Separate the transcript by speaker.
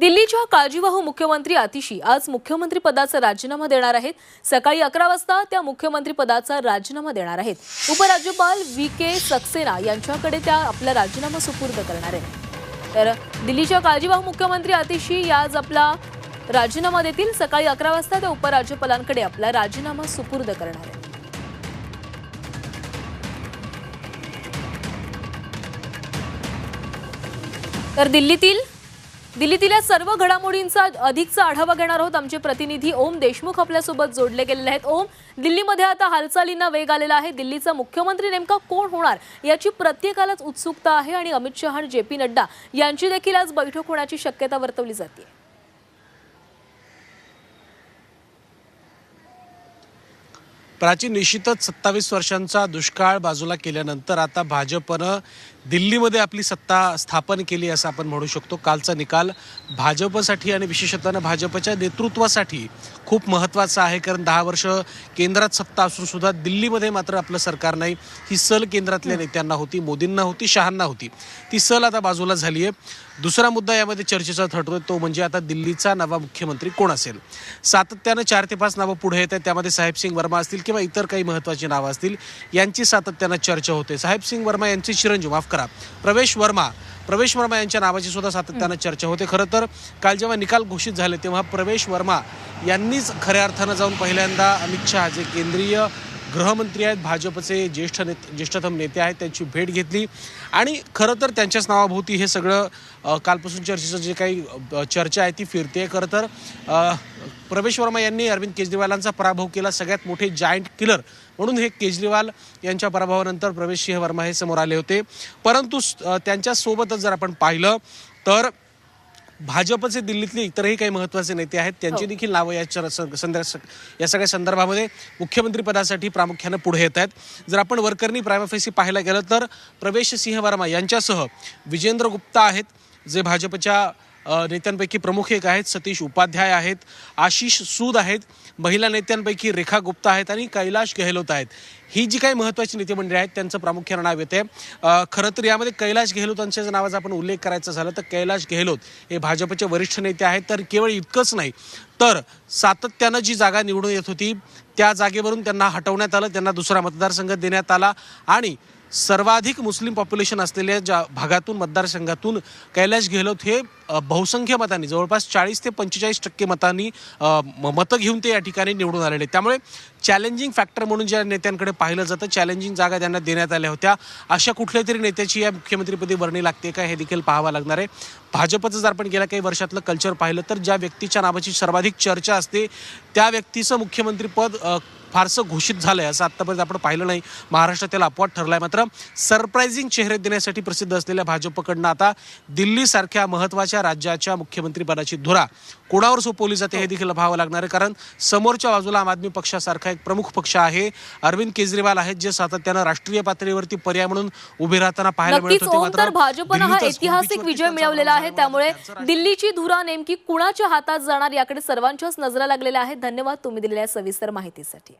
Speaker 1: दिल्लीच्या काळजीवाहू मुख्यमंत्री आतिशी आज मुख्यमंत्री पदाचा राजीनामा देणार आहेत. सकाळी अकरा वाजता त्या मुख्यमंत्री पदाचा राजीनामा देणार आहेत. उपराज्यपाल व्ही के सक्सेना यांच्याकडे त्या आपला राजीनामा सुपूर्द करणार आहेत. तर दिल्लीच्या काळजीवाहू मुख्यमंत्री आतिशी आज आपला राजीनामा देतील. सकाळी अकरा वाजता त्या उपराज्यपालांकडे आपला राजीनामा सुपूर्द करणार आहेत. तर दिल्लीतील दिल्लीतल्या सर्व घडामोडींचा अधिकचा आढावा घेणार आहोत. आमचे प्रतिनिधी ओम देशमुख आपल्यासोबत जोडले गेलेले आहेत. ओम दिल्लीमध्ये आता हालचालींना वेग आलेला आहे. दिल्लीचा मुख्यमंत्री नेमका कोण होणार याची प्रत्येकालाच उत्सुकता आहे आणि अमित शहा आणि जे पी नड्डा यांची देखील आज बैठक होण्याची शक्यता वर्तवली जाते.
Speaker 2: प्राचीन निश्चितच सत्तावीस वर्षांचा दुष्काळ बाजूला केल्यानंतर आता भाजपनं दिल्लीमध्ये आपली सत्ता स्थापन केली असं आपण म्हणू शकतो. कालचा निकाल भाजपसाठी आणि विशेषतः भाजपच्या नेतृत्वासाठी खूप महत्त्वाचा आहे. कारण दहा वर्ष केंद्रात सत्ता असून सुद्धा दिल्लीमध्ये मात्र आपलं सरकार नाही. ही सल केंद्रातल्या नेत्यांना होती मोदींना होती शहांना होती. ती सल आता बाजूला झाली आहे दुसरा मुद्दा यामध्ये चर्चेचा ठरतोय तो म्हणजे आता दिल्लीचा नवा मुख्यमंत्री कोण असेल? सातत्यानं चार ते पाच नावं पुढे येत आहेत त्यामध्ये साहेब सिंग वर्मा असतील किंवा इतर काही महत्त्वाची नावं असतील यांची सातत्यानं चर्चा होते. साहेब सिंग वर्मा यांचे चिरंजीव माफ करा. प्रवेश वर्मा प्रवेश वर्मा यांच्या नावाची सुद्धा सातत्यानं चर्चा होते. खरं तर काल जेव्हा निकाल घोषित झाले तेव्हा प्रवेश वर्मा यांनीच खऱ्या अर्थानं जाऊन पहिल्यांदा अमित शहा जे केंद्रीय गृहमंत्री आहेत भाजपचे ज्येष्ठ नेते ज्येष्ठतम नेते आहेत त्यांची भेट घेतली. आणि खरं तर त्यांच्याच नावाभोवती हे सगळं कालपासून चर्चेचं जे काही चर्चा आहे ती फिरते खरं तर. प्रवेश वर्मा यांनी अरविंद केजरीवालांचा पराभव केला सगळ्यात मोठे जायंट किलर म्हणून हे केजरीवाल यांच्या पराभवानंतर प्रवेश सिंह वर्मा हे समोर आले होते. परंतु त्यांच्यासोबतच जर आपण पाहिलं तर भाजपचे दिल्लीतले इतरही काही महत्त्वाचे नेते आहेत त्यांची देखील नावं या संदर्भ या सगळ्या संदर्भामध्ये मुख्यमंत्री पदासाठी प्रामुख्यानं पुढे येत आहेत. जर आपण वर्करनी प्रायमफेसी पाहायला गेलं तर प्रवेश सिंह वर्मा यांच्यासह विजेंद्र गुप्ता आहेत जे भाजपच्या नेत्यांपैकी प्रमुख एक आहेत सतीश उपाध्याय आहेत आशिष सूद आहेत महिला नेत्यांपैकी रेखा गुप्ता आहेत आणि कैलाश गेहलोत आहेत. ही जी काही महत्त्वाची नेतेमंडळी आहेत त्यांचं प्रामुख्यानं नाव येते खरं तर यामध्ये कैलाश गेहलोतांच्या जर नावाचा आपण उल्लेख करायचा झाला तर कैलाश गेहलोत हे भाजपचे वरिष्ठ नेते आहेत. तर केवळ इतकंच नाही तर सातत्यानं जी जागा निवडून येत होती त्या जागेवरून त्यांना हटवण्यात आलं त्यांना दुसरा मतदारसंघ देण्यात आला आणि सर्वाधिक मुस्लिम पॉप्युलेशन असलेल्या ज्या भागातून मतदारसंघातून कैलाश गेहलोत हे बहुसंख्य मतांनी जवळपास चाळीस ते पंचेचाळीस टक्के मतांनी म- मतं घेऊन ते या ठिकाणी निवडून आलेले त्यामुळे चॅलेंजिंग फॅक्टर म्हणून ज्या नेत्यांकडे पाहिलं जातं चॅलेंजिंग जागा त्यांना देण्यात आल्या होत्या. अशा कुठल्या तरी नेत्याची या मुख्यमंत्रीपदी वर्णी लागते का हे देखील पाहावं लागणार आहे. भाजपचं जर आपण गेल्या काही वर्षातलं कल्चर पाहिलं तर ज्या व्यक्तीच्या नावाची सर्वाधिक चर्चा असते त्या व्यक्तीचं मुख्यमंत्रीपद फारसं घोषित झालंय असं आत्तापर्यंत आपण पाहिलं नाही. महाराष्ट्रात त्याला अपवाद ठरलाय मात्र सरप्रायझिंग चेहरे देण्यासाठी प्रसिद्ध असलेल्या भाजपकडनं आता दिल्लीसारख्या महत्त्वाच्या राज्याच्या मुख्यमंत्रीपदाची धुरा. कोणावर सोपवली जाते हे देखील पाहावं लागणार आहे कारण समोरच्या बाजूला आम आदमी पक्षासारखा एक प्रमुख पक्ष आहे. अरविंद केजरीवाल आहेत जे सातत्यानं राष्ट्रीय पातळीवरती पर्याय म्हणून उभे राहताना पाहायला मिळत होते
Speaker 1: भाजपनं हा ऐतिहासिक विजय मिळवलेला आहे. त्यामुळे दिल्लीची धुरा नेमकी कुणाच्या हातात जाणार याकडे सर्वांच्याच नजरा लागलेल्या आहेत. धन्यवाद तुम्ही दिलेल्या सविस्तर माहितीसाठी.